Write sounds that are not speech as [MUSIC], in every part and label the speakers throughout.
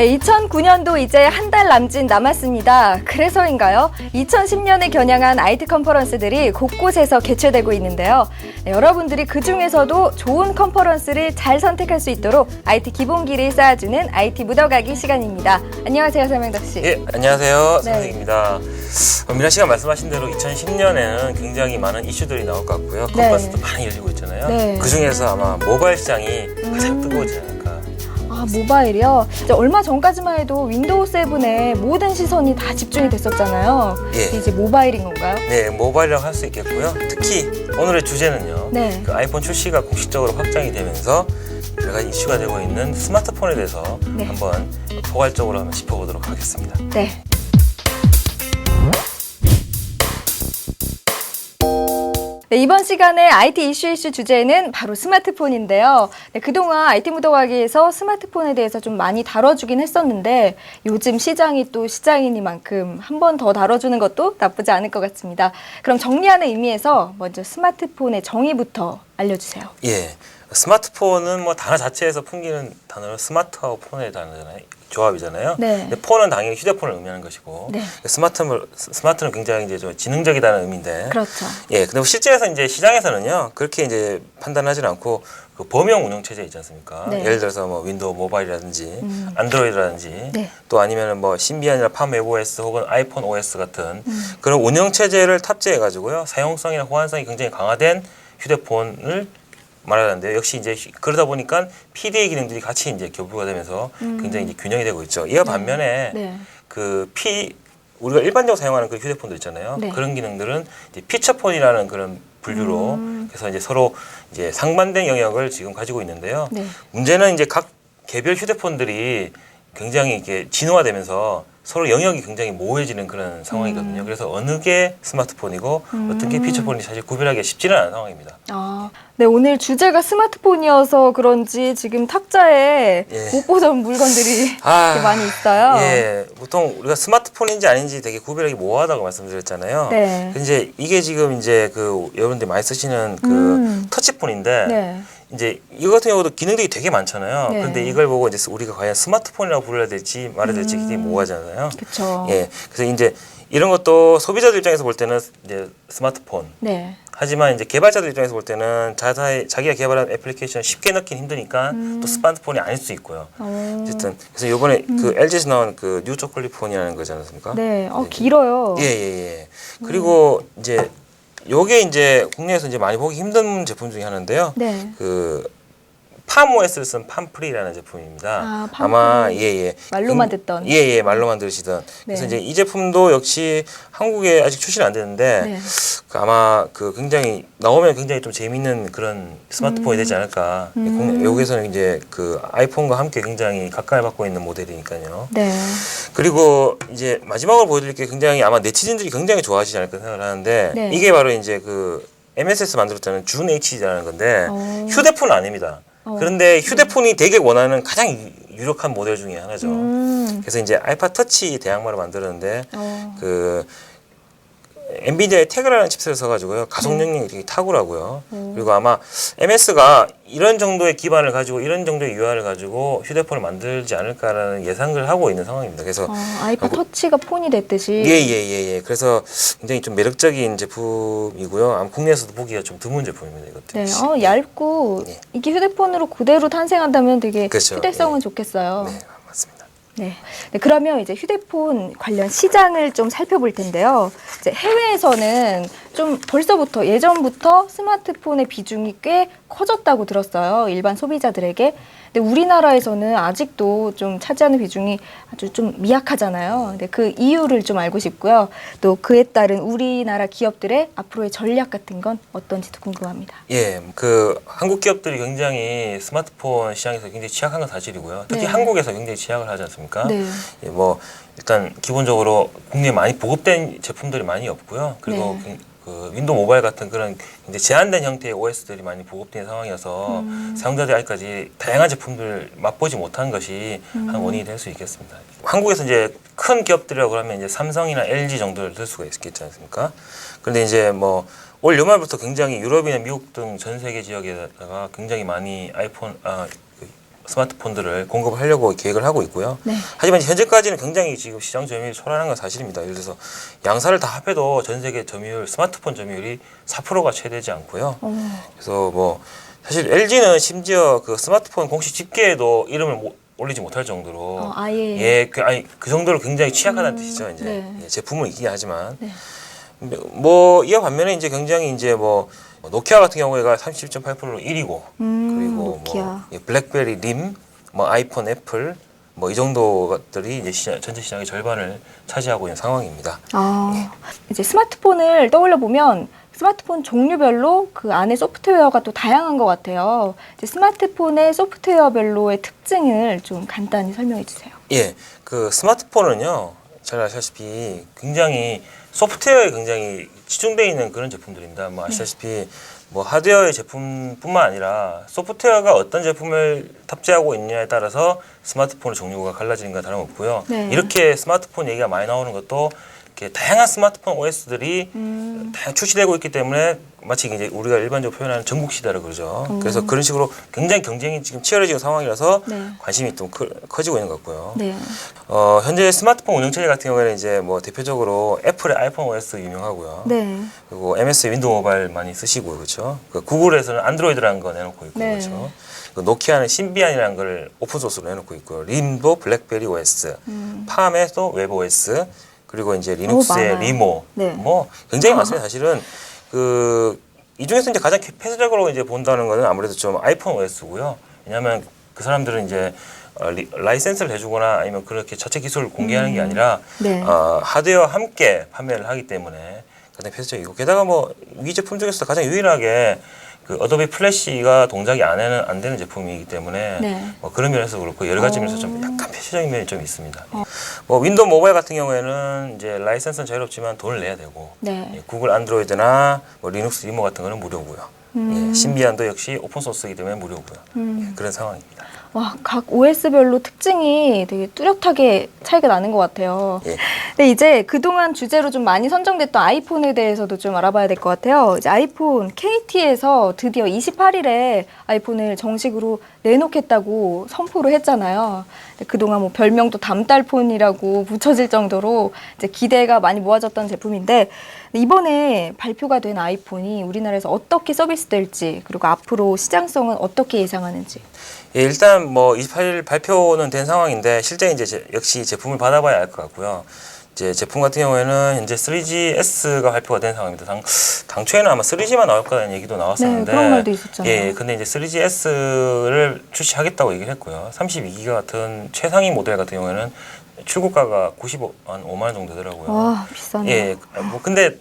Speaker 1: 네, 2009년도 이제 한 달 남짓 남았습니다. 그래서인가요? 2010년에 겨냥한 IT 컨퍼런스들이 곳곳에서 개최되고 있는데요. 네, 여러분들이 그 중에서도 좋은 컨퍼런스를 잘 선택할 수 있도록 IT 기본기를 쌓아주는 IT 묻어가기 시간입니다. 안녕하세요, 설명덕 씨.
Speaker 2: 예, 안녕하세요.
Speaker 1: 네.
Speaker 2: 선생입니다. 어, 미나 씨가 말씀하신 대로 2010년에는 굉장히 많은 이슈들이 나올 것 같고요. 컨퍼런스도 많이 열리고 있잖아요.
Speaker 1: 네.
Speaker 2: 그 중에서 아마 모바일 시장이 가장 뜨거워지지 않을까.
Speaker 1: 아, 모바일이요? 이제 얼마 전까지만 해도 윈도우 7에 모든 시선이 다 집중이 됐었잖아요.
Speaker 2: 예.
Speaker 1: 이제 모바일인 건가요?
Speaker 2: 네, 모바일이라고 할 수 있겠고요. 특히 오늘의 주제는요.
Speaker 1: 네.
Speaker 2: 그 아이폰 출시가 공식적으로 확정이 되면서 여러 가지 이슈가 되고 있는 스마트폰에 대해서
Speaker 1: 네.
Speaker 2: 한번 포괄적으로 한번 짚어보도록 하겠습니다.
Speaker 1: 네. 네, 이번 시간에 IT 이슈 이슈 주제는 바로 스마트폰인데요. 네, 그동안 IT 무더가기에서 스마트폰에 대해서 좀 많이 다뤄주긴 했었는데 요즘 시장이 또 시장이니만큼 한 번 더 다뤄주는 것도 나쁘지 않을 것 같습니다. 그럼 정리하는 의미에서 먼저 스마트폰의 정의부터 알려주세요.
Speaker 2: 예. 스마트폰은 뭐 단어 자체에서 풍기는 단어로 스마트하고 폰의 단어잖아요. 조합이잖아요.
Speaker 1: 네.
Speaker 2: 근데 폰은 당연히 휴대폰을 의미하는 것이고
Speaker 1: 네.
Speaker 2: 스마트는 스마트는 굉장히 이제 좀 지능적이다는 의미인데.
Speaker 1: 그렇죠.
Speaker 2: 예. 근데 실제에서 이제 시장에서는요 그렇게 이제 판단하지는 않고 그 범용 운영 체제 있지 않습니까?
Speaker 1: 네.
Speaker 2: 예를 들어서 뭐 윈도우 모바일이라든지
Speaker 1: 음.
Speaker 2: 안드로이드라든지
Speaker 1: 네.
Speaker 2: 또 아니면은 뭐 신비한이나 팜 OS 혹은 아이폰 OS 같은
Speaker 1: 음.
Speaker 2: 그런 운영 체제를 탑재해 가지고요 사용성이나 호환성이 굉장히 강화된 휴대폰을 말하는데요. 역시 이제 휴- 그러다 보니까 PDA 기능들이 같이 이제 교부가 되면서 굉장히 이제 균형이 되고 있죠. 이와 반면에
Speaker 1: 음. 네.
Speaker 2: 그 P 우리가 일반적으로 사용하는 그 휴대폰들 있잖아요.
Speaker 1: 네.
Speaker 2: 그런 기능들은 이제 피처폰이라는 그런 분류로
Speaker 1: 음.
Speaker 2: 그래서 이제 서로 이제 상반된 영역을 지금 가지고 있는데요.
Speaker 1: 네.
Speaker 2: 문제는 이제 각 개별 휴대폰들이 굉장히 이게 진화되면서 서로 영역이 굉장히 모호해지는 그런 상황이거든요. 그래서 어느 게 스마트폰이고 어떤 게
Speaker 1: 음.
Speaker 2: 피처폰이 사실 구별하기 쉽지는 않은 상황입니다.
Speaker 1: 아, 네, 오늘 주제가 스마트폰이어서 그런지 지금 탁자에
Speaker 2: 예.
Speaker 1: 못 보던 물건들이 [LAUGHS]
Speaker 2: 아,
Speaker 1: 이렇게 많이 있어요.
Speaker 2: 예, 보통 우리가 스마트폰인지 아닌지 되게 구별하기 모호하다고 말씀드렸잖아요.
Speaker 1: 네.
Speaker 2: 이제 이게 지금 이제 그 여러분들이 많이 쓰시는 그
Speaker 1: 음.
Speaker 2: 터치폰인데
Speaker 1: 네.
Speaker 2: 이제 이거 같은 경우도 기능들이 되게 많잖아요.
Speaker 1: 네.
Speaker 2: 그런데 이걸 보고 이제 우리가 과연 스마트폰이라고 부르야 될지 말해야 될지 굉장히
Speaker 1: 음.
Speaker 2: 모호하잖아요.
Speaker 1: 그렇죠.
Speaker 2: 예, 그래서 이제 이런 것도 소비자들 입장에서 볼 때는 이제 스마트폰.
Speaker 1: 네.
Speaker 2: 하지만 이제 개발자들 입장에서 볼 때는 자사의 자기가 개발한 애플리케이션 쉽게 넣긴 힘드니까
Speaker 1: 음.
Speaker 2: 또 스마트폰이 아닐 수 있고요.
Speaker 1: 어,
Speaker 2: 어쨌든 그래서 이번에 그 LG에서 나온 그 뉴 초콜릿 폰이라는 거지 않습니까?
Speaker 1: 네. 어,
Speaker 2: 네.
Speaker 1: 길어요.
Speaker 2: 예, 예, 예. 그리고 이제 요게 이제 국내에서 이제 많이 보기 힘든 제품 중에 하나인데요.
Speaker 1: 네.
Speaker 2: 그 팜OS를 쓴 팜프리라는 제품입니다.
Speaker 1: 아.
Speaker 2: 아마 예예
Speaker 1: 말로만 듣던.
Speaker 2: 예예 말로만 들으시던 그래서
Speaker 1: 네.
Speaker 2: 이제 이 제품도 역시 한국에 아직 출시는 안 됐는데
Speaker 1: 네.
Speaker 2: 그 아마 그 굉장히 나오면 굉장히 좀 재밌는 그런 스마트폰이 되지 않을까.
Speaker 1: 음.
Speaker 2: 공- 여기서는 이제 그 아이폰과 함께 굉장히 가까이 받고 있는 모델이니까요.
Speaker 1: 네.
Speaker 2: 그리고 이제 마지막으로 보여드릴 게 굉장히 아마 네티즌들이 굉장히 좋아하시지 않을까 생각을 하는데
Speaker 1: 네.
Speaker 2: 이게 바로 이제 그 MSS 만들었다는 준 HD라는 건데
Speaker 1: 어.
Speaker 2: 휴대폰은 아닙니다.
Speaker 1: 어.
Speaker 2: 그런데 휴대폰이 되게 원하는 가장 유- 유력한 모델 중에 하나죠.
Speaker 1: 음.
Speaker 2: 그래서 이제 알파 터치 대항마로 만들었는데
Speaker 1: 어.
Speaker 2: 그 엔비디아의 태그라는 칩셋을 써가지고요 가속 능력이 되게 탁월하고요.
Speaker 1: 음.
Speaker 2: 그리고 아마 MS가 이런 정도의 기반을 가지고 이런 정도의 UI를 가지고 휴대폰을 만들지 않을까라는 예상을 하고 있는 상황입니다. 그래서
Speaker 1: 어, 아이팟
Speaker 2: 하고-
Speaker 1: 터치가 폰이 됐듯이.
Speaker 2: 예예 예 예, 그래서 굉장히 좀 매력적인 제품이고요. 아마 국내에서도 보기가 좀 드문 제품입니다. 이것도.
Speaker 1: 네. 어, 얇고
Speaker 2: 네.
Speaker 1: 이게 휴대폰으로 그대로 탄생한다면 되게
Speaker 2: 그렇죠.
Speaker 1: 휴대성은
Speaker 2: 예.
Speaker 1: 좋겠어요.
Speaker 2: 네 맞습니다.
Speaker 1: 네. 네, 그러면 이제 휴대폰 관련 시장을 좀 살펴볼 텐데요. 이제 해외에서는 좀 벌써부터 예전부터 스마트폰의 비중이 꽤 커졌다고 들었어요. 일반 소비자들에게. 근데 우리나라에서는 아직도 좀 차지하는 비중이 아주 좀 미약하잖아요. 근데 그 이유를 좀 알고 싶고요. 또 그에 따른 우리나라 기업들의 앞으로의 전략 같은 건 어떤지도 궁금합니다.
Speaker 2: 예, 그 한국 기업들이 굉장히 스마트폰 시장에서 굉장히 취약한 건 사실이고요. 특히
Speaker 1: 네.
Speaker 2: 한국에서 굉장히 취약을 하지 않습니까?
Speaker 1: 네.
Speaker 2: 예, 뭐 일단 기본적으로 국내에 많이 보급된 제품들이 많이 없고요. 그리고
Speaker 1: 네.
Speaker 2: 그- 그 윈도우 모바일 같은 그런 이제 제한된 형태의 OS들이 많이 보급된 상황이어서
Speaker 1: 음.
Speaker 2: 사용자들이 아직까지 다양한 제품들 맛보지 못한 것이 한
Speaker 1: 음.
Speaker 2: 원인이 될 수 있겠습니다. 한국에서 이제 큰 기업들이라고 하면 이제 삼성이나 LG 정도를 들 수가 있겠지 않습니까? 그런데 이제 뭐 올 연말부터 굉장히 유럽이나 미국 등 전 세계 지역에다가 굉장히 많이 아이폰 아, 그 스마트폰들을 공급하려고 계획을 하고 있고요.
Speaker 1: 네.
Speaker 2: 하지만 현재까지는 굉장히 지금 시장 점유율이 초라한 건 사실입니다. 예를 들어서 양사를 다 합해도 전 세계 점유율 스마트폰 점유율이 4%가 채 되지 않고요.
Speaker 1: 어,
Speaker 2: 그래서 뭐 사실 LG는 심지어 그 스마트폰 공식 집계에도 이름을 못- 올리지 못할 정도로
Speaker 1: 어, 아예.
Speaker 2: 예, 그, 아니 그 정도로 굉장히 취약하다는
Speaker 1: 음,
Speaker 2: 뜻이죠. 이제
Speaker 1: 네.
Speaker 2: 예, 제품은 있긴 하지만
Speaker 1: 네.
Speaker 2: 뭐 이와 반면에 이제 굉장히 이제 뭐 노키아 같은 경우에가 37.8%로 1위고
Speaker 1: 음,
Speaker 2: 그리고
Speaker 1: 노키아.
Speaker 2: 뭐 예, 블랙베리 림, 뭐 아이폰, 애플 뭐 이 정도 것들이 이제 시장, 전체 시장의 절반을 차지하고 있는 상황입니다.
Speaker 1: 아, 이제 스마트폰을 떠올려 보면 스마트폰 종류별로 그 안에 소프트웨어가 또 다양한 것 같아요. 이제 스마트폰의 소프트웨어별로의 특징을 좀 간단히 설명해 주세요.
Speaker 2: 예, 그 스마트폰은요, 잘 아시다시피 굉장히 소프트웨어에 굉장히 치중되어 있는 그런 제품들입니다. 뭐 아시다시피 뭐 하드웨어의 제품뿐만 아니라 소프트웨어가 어떤 제품을 탑재하고 있느냐에 따라서 스마트폰의 종류가 갈라지는 건 다름없고요.
Speaker 1: 네.
Speaker 2: 이렇게 스마트폰 얘기가 많이 나오는 것도 이렇게 다양한 스마트폰 OS들이
Speaker 1: 음,
Speaker 2: 다양 출시되고 있기 때문에 마치 이제 우리가 일반적으로 표현하는 전국 시대라 그러죠.
Speaker 1: 음.
Speaker 2: 그래서 그런 식으로 굉장히 경쟁이 지금 치열해지는 상황이라서
Speaker 1: 네.
Speaker 2: 관심이 좀 크, 커지고 있는 것 같고요.
Speaker 1: 네.
Speaker 2: 어, 현재 스마트폰 운영체제 같은 경우에는 이제 뭐 대표적으로 애플의 아이폰 OS 유명하고요.
Speaker 1: 네.
Speaker 2: 그리고 MS 윈도우 모바일 많이 쓰시고 그렇죠. 그 구글에서는 안드로이드라는 거 내놓고 있고
Speaker 1: 네.
Speaker 2: 그렇죠. 그 노키아는 신비안이라는 걸 오픈 소스로 내놓고 있고요. 림도 블랙베리 OS,
Speaker 1: 음.
Speaker 2: 팜에도 웹 OS, 그리고 이제 리눅스의
Speaker 1: 많아요.
Speaker 2: 리모,
Speaker 1: 네.
Speaker 2: 뭐 굉장히 많습니다. 사실은 그 이 중에서 이제 가장 폐쇄적으로 이제 본다는 거는 아무래도 좀 아이폰 OS고요. 왜냐하면 그 사람들은 이제 어, 리, 라이센스를 해주거나 아니면 그렇게 자체 기술을 공개하는 게 아니라
Speaker 1: 네.
Speaker 2: 어, 하드웨어와 함께 판매를 하기 때문에 가장 폐쇄적이고 게다가 뭐 위 제품 중에서 가장 유일하게 그 어도비 플래시가 동작이 안 되는 안 되는 제품이기 때문에
Speaker 1: 네.
Speaker 2: 뭐 그런 면에서 그렇고 여러 가지
Speaker 1: 어.
Speaker 2: 면에서 좀 약간 폐쇄적인 면이 좀 있습니다. 뭐 윈도우 모바일 같은 경우에는 이제 라이센스는 자유롭지만 돈을 내야 되고
Speaker 1: 네.
Speaker 2: 예, 구글 안드로이드나 뭐 리눅스 리모 같은 거는 무료고요.
Speaker 1: 음.
Speaker 2: 예, 신비안도 역시 오픈 소스이기 때문에 무료고요.
Speaker 1: 음.
Speaker 2: 예, 그런 상황입니다.
Speaker 1: 와, 각 OS별로 특징이 되게 뚜렷하게 차이가 나는 것 같아요.
Speaker 2: 예.
Speaker 1: 근데 이제 그동안 주제로 좀 많이 선정됐던 아이폰에 대해서도 좀 알아봐야 될 것 같아요. 이제 아이폰 KT에서 드디어 28일에 아이폰을 정식으로 내놓겠다고 선포를 했잖아요. 그동안 뭐 별명도 담달폰이라고 붙여질 정도로 이제 기대가 많이 모아졌던 제품인데 이번에 발표가 된 아이폰이 우리나라에서 어떻게 서비스될지 그리고 앞으로 시장성은 어떻게 예상하는지.
Speaker 2: 예, 일단 뭐 28일 발표는 된 상황인데 실제 이제 제- 역시 제품을 받아봐야 알 것 같고요. 이제 제품 같은 경우에는 현재 3GS가 발표가 된 상황입니다. 당, 당초에는 아마 3G만 나올 거라는 얘기도 나왔었는데
Speaker 1: 네, 그런 말도 있었잖아요.
Speaker 2: 예, 근데 이제 3GS를 출시하겠다고 얘기를 했고요. 32기가 같은 최상위 모델 같은 경우에는 출고가가 95, 한 5만 원 정도 되더라고요.
Speaker 1: 와 비싸네.
Speaker 2: 예, 뭐 근데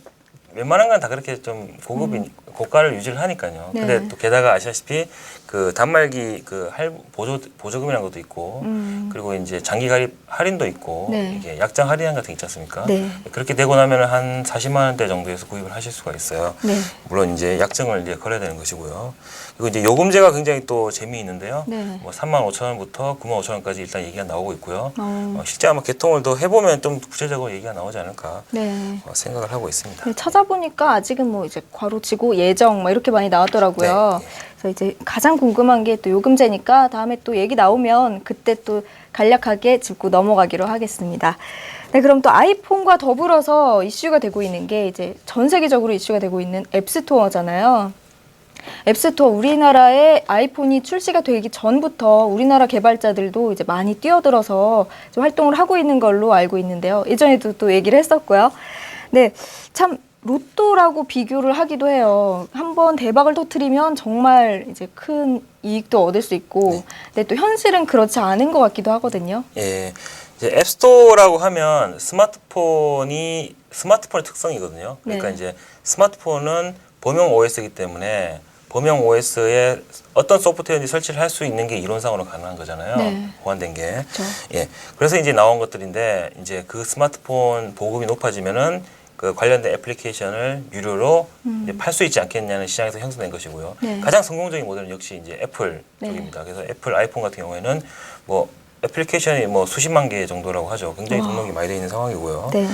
Speaker 2: 웬만한 건 다 그렇게 좀 고급인 고가를 유지를 하니까요.
Speaker 1: 음. 네.
Speaker 2: 근데 또 게다가 아시다시피 그 단말기 그 할 보조 보조금이라는 것도 있고
Speaker 1: 음.
Speaker 2: 그리고 이제 장기 가입 할인도 있고
Speaker 1: 네.
Speaker 2: 이게 약정 할인 같은 게 있지 않습니까?
Speaker 1: 네.
Speaker 2: 그렇게 되고 나면 한 40만 원대 정도에서 구입을 하실 수가 있어요.
Speaker 1: 네.
Speaker 2: 물론 이제 약정을 이제 걸어야 되는 것이고요. 그리고 이제 요금제가 굉장히 또 재미있는데요.
Speaker 1: 네.
Speaker 2: 뭐 3만 5천 원부터 9만 5천 원까지 일단 얘기가 나오고 있고요.
Speaker 1: 어,
Speaker 2: 어, 실제 아마 개통을 더 해보면 좀 구체적으로 얘기가 나오지 않을까
Speaker 1: 네.
Speaker 2: 어, 생각을 하고 있습니다.
Speaker 1: 네, 찾아보니까 아직은 뭐 이제 괄호치고 예 정막 이렇게 많이 나왔더라고요.
Speaker 2: 네.
Speaker 1: 그래서 이제 가장 궁금한 게 또 요금제니까 다음에 또 얘기 나오면 그때 또 간략하게 짚고 넘어가기로 하겠습니다. 네, 그럼 또 아이폰과 더불어서 이슈가 되고 있는 게 이제 전 세계적으로 이슈가 되고 있는 앱스토어잖아요. 앱스토어 우리나라에 아이폰이 출시가 되기 전부터 우리나라 개발자들도 이제 많이 뛰어들어서 좀 활동을 하고 있는 걸로 알고 있는데요. 예전에도 또 얘기를 했었고요. 네, 참 로또라고 비교를 하기도 해요. 한번 대박을 터트리면 정말 이제 큰 이익도 얻을 수 있고,
Speaker 2: 네.
Speaker 1: 근데 또 현실은 그렇지 않은 것 같기도 하거든요.
Speaker 2: 예, 이제 앱스토어라고 하면 스마트폰이 스마트폰의 특성이거든요. 그러니까
Speaker 1: 네.
Speaker 2: 이제 스마트폰은 범용 OS이기 때문에 범용 OS에 어떤 소프트웨어인지 설치를 할 수 있는 게 이론상으로 가능한 거잖아요.
Speaker 1: 네.
Speaker 2: 보완된 게.
Speaker 1: 그렇죠.
Speaker 2: 예. 그래서 이제 나온 것들인데 이제 그 스마트폰 보급이 높아지면은 그 관련된 애플리케이션을 유료로 이제 팔수 있지 않겠냐는 시장에서 형성된 것이고요.
Speaker 1: 음. 네.
Speaker 2: 가장 성공적인 모델은 역시 이제 애플
Speaker 1: 네.
Speaker 2: 쪽입니다. 그래서 애플 아이폰 같은 경우에는 뭐 애플리케이션이 뭐 수십만 개 정도라고 하죠. 굉장히
Speaker 1: 와.
Speaker 2: 등록이 많이 되어 있는 상황이고요.
Speaker 1: 네.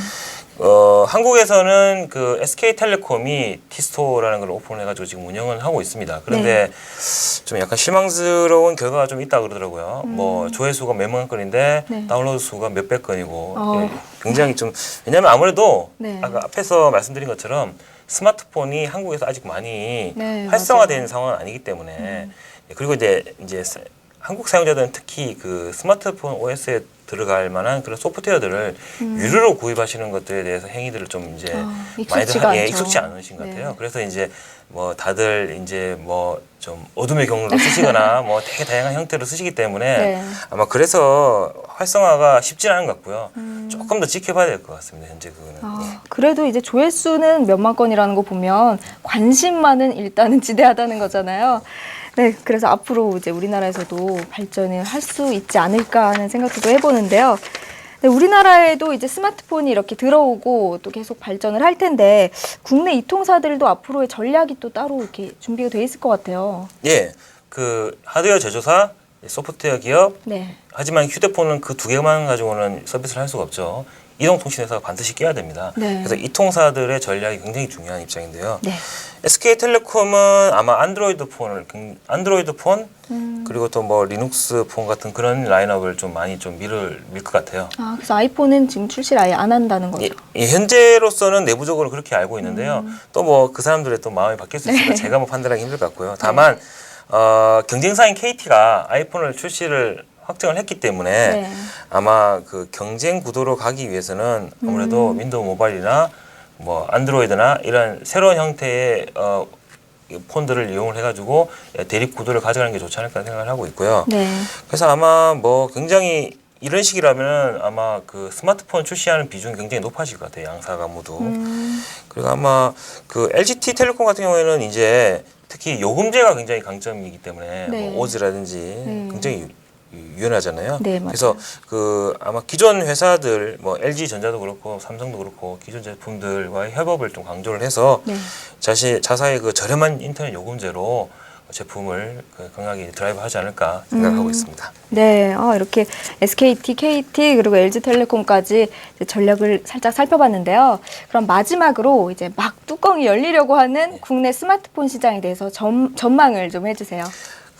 Speaker 2: 어, 한국에서는 그 SK텔레콤이 티스토라는 걸 오픈해가지고 지금 운영을 하고 있습니다. 그런데
Speaker 1: 네.
Speaker 2: 좀 약간 실망스러운 결과가 좀 있다 그러더라고요. 뭐 조회수가 몇만 건인데
Speaker 1: 음. 네.
Speaker 2: 다운로드 수가 몇백 건이고
Speaker 1: 어.
Speaker 2: 예, 굉장히 좀 왜냐하면 아무래도
Speaker 1: 네.
Speaker 2: 아까 앞에서 말씀드린 것처럼 스마트폰이 한국에서 아직 많이
Speaker 1: 네,
Speaker 2: 활성화된.
Speaker 1: 음.
Speaker 2: 상황은 아니기 때문에 그리고 이제 이제 사- 한국 사용자들은 특히 그 스마트폰 OS에 들어갈 만한 그런 소프트웨어들을 유료로 구입하시는 것들에 대해서 행위들을 좀 이제
Speaker 1: 아,
Speaker 2: 많이들 하- 예. 익숙치 않으신 것
Speaker 1: 네.
Speaker 2: 같아요. 그래서 이제 뭐 다들 이제 뭐 좀 어둠의 경로로 쓰시거나 [LAUGHS] 뭐 되게 다양한 형태로 쓰시기 때문에
Speaker 1: 네.
Speaker 2: 아마 그래서 활성화가 쉽지는 않은 것 같고요. 조금 더 지켜봐야 될 것 같습니다. 현재 그거는. 예.
Speaker 1: 음. 아, 그래도 이제 조회수는 몇만 건이라는 거 보면 관심만은 일단은 지대하다는 거잖아요. 네, 그래서 앞으로 이제 우리나라에서도 발전을 할 수 있지 않을까 하는 생각도 또 해보는데요. 네, 우리나라에도 이제 스마트폰이 이렇게 들어오고 또 계속 발전을 할 텐데 국내 이통사들도 앞으로의 전략이 또 따로 이렇게 준비가 돼 있을 것 같아요.
Speaker 2: 예, 그 하드웨어 제조사, 소프트웨어 기업,
Speaker 1: 네.
Speaker 2: 하지만 휴대폰은 그 두 개만 가지고는 서비스를 할 수가 없죠. 이동통신회사가 반드시 끼야 됩니다.
Speaker 1: 네.
Speaker 2: 그래서 이 통사들의 전략이 굉장히 중요한 입장인데요.
Speaker 1: 네.
Speaker 2: SK텔레콤은 아마 안드로이드 폰을 굉- 안드로이드 폰
Speaker 1: 음.
Speaker 2: 그리고 또 뭐 리눅스 폰 같은 그런 라인업을 좀 많이 좀 밀을 밀 것 같아요.
Speaker 1: 아, 그래서 아이폰은 지금 출시를 아예 안 한다는 거죠.
Speaker 2: 예, 예, 현재로서는 내부적으로 그렇게 알고 있는데요. 또뭐 그 사람들의 또 마음이 바뀔 수 있으니까
Speaker 1: 음. 네.
Speaker 2: 제가 뭐 판단하기 힘들 것 같고요. 다만 어, 경쟁사인 KT가 아이폰을 출시를 확정을 했기 때문에
Speaker 1: 네.
Speaker 2: 아마 그 경쟁 구도로 가기 위해서는 아무래도
Speaker 1: 음.
Speaker 2: 윈도우 모바일이나 뭐 안드로이드나 이런 새로운 형태의 어, 이 폰들을 이용을 해가지고 대립 구도를 가져가는 게 좋지 않을까 생각을 하고 있고요.
Speaker 1: 네.
Speaker 2: 그래서 아마 뭐 굉장히 이런 식이라면 아마 그 스마트폰 출시하는 비중이 굉장히 높아질 것 같아요. 양사가 모두.
Speaker 1: 음,
Speaker 2: 그리고 아마 그 LGT 텔레콤 같은 경우에는 이제 특히 요금제가 굉장히 강점이기 때문에
Speaker 1: 네.
Speaker 2: 뭐 오즈라든지
Speaker 1: 음.
Speaker 2: 굉장히 유- 유연하잖아요.
Speaker 1: 네.
Speaker 2: 그래서 그 아마 기존 회사들 뭐 LG 전자도 그렇고 삼성도 그렇고 기존 제품들과의 협업을 좀 강조를 해서
Speaker 1: 네.
Speaker 2: 자시 자사의 그 저렴한 인터넷 요금제로 제품을 그 강하게 드라이브하지 않을까 생각하고
Speaker 1: 음.
Speaker 2: 있습니다.
Speaker 1: 네, 어, 이렇게 SKT, KT 그리고 LG텔레콤까지 전략을 살짝 살펴봤는데요. 그럼 마지막으로 이제 막 뚜껑이 열리려고 하는 국내 스마트폰 시장에 대해서 전, 전망을 좀 해주세요.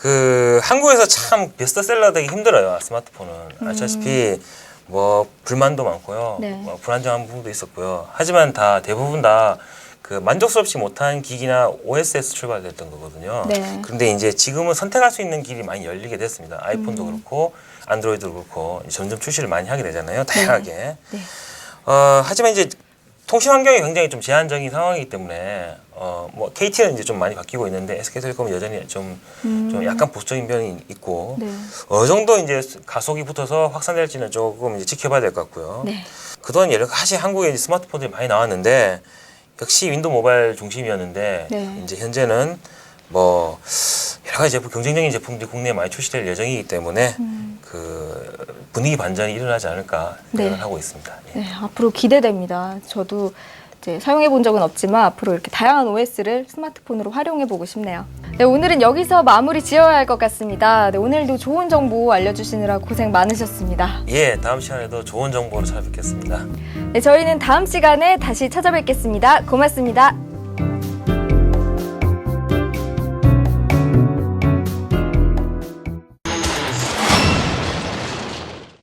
Speaker 2: 그 한국에서 참 베스트셀러 되기 힘들어요 스마트폰은 아시다시피 뭐 불만도 많고요
Speaker 1: 음. 네.
Speaker 2: 뭐 불안정한 부분도 있었고요 하지만 다 대부분 다 그 만족스럽지 못한 기기나 OS에서 출발됐던 거거든요
Speaker 1: 네.
Speaker 2: 그런데 이제 지금은 선택할 수 있는 길이 많이 열리게 됐습니다 아이폰도
Speaker 1: 음.
Speaker 2: 그렇고 안드로이드도 그렇고 점점 출시를 많이 하게 되잖아요 다양하게
Speaker 1: 네.
Speaker 2: 어, 하지만 이제 통신 환경이 굉장히 좀 제한적인 상황이기 때문에 어, 뭐 KT는 이제 좀 많이 바뀌고 있는데 SK텔레콤은 여전히 좀, 좀 약간 보수적인 면이 있고
Speaker 1: 네.
Speaker 2: 어느 정도 이제 가속이 붙어서 확산될지는 조금 이제 지켜봐야 될 것 같고요.
Speaker 1: 네.
Speaker 2: 그동안 여러 가지 한국에 이제 스마트폰들이 많이 나왔는데 역시 윈도우 모바일 중심이었는데
Speaker 1: 네.
Speaker 2: 이제 현재는 뭐 여러 가지 제품 경쟁적인 제품들이 국내에 많이 출시될 예정이기 때문에 그 분위기 반전이 일어나지 않을까 생각을
Speaker 1: 네.
Speaker 2: 하고 있습니다. 예.
Speaker 1: 네, 앞으로 기대됩니다. 저도 이제 사용해 본 적은 없지만 앞으로 이렇게 다양한 OS를 스마트폰으로 활용해 보고 싶네요. 네, 오늘은 여기서 마무리 지어야 할 것 같습니다. 네, 오늘도 좋은 정보 알려주시느라 고생 많으셨습니다.
Speaker 2: 예, 다음 시간에도 좋은 정보로 찾아뵙겠습니다.
Speaker 1: 네, 저희는 다음 시간에 다시 찾아뵙겠습니다. 고맙습니다.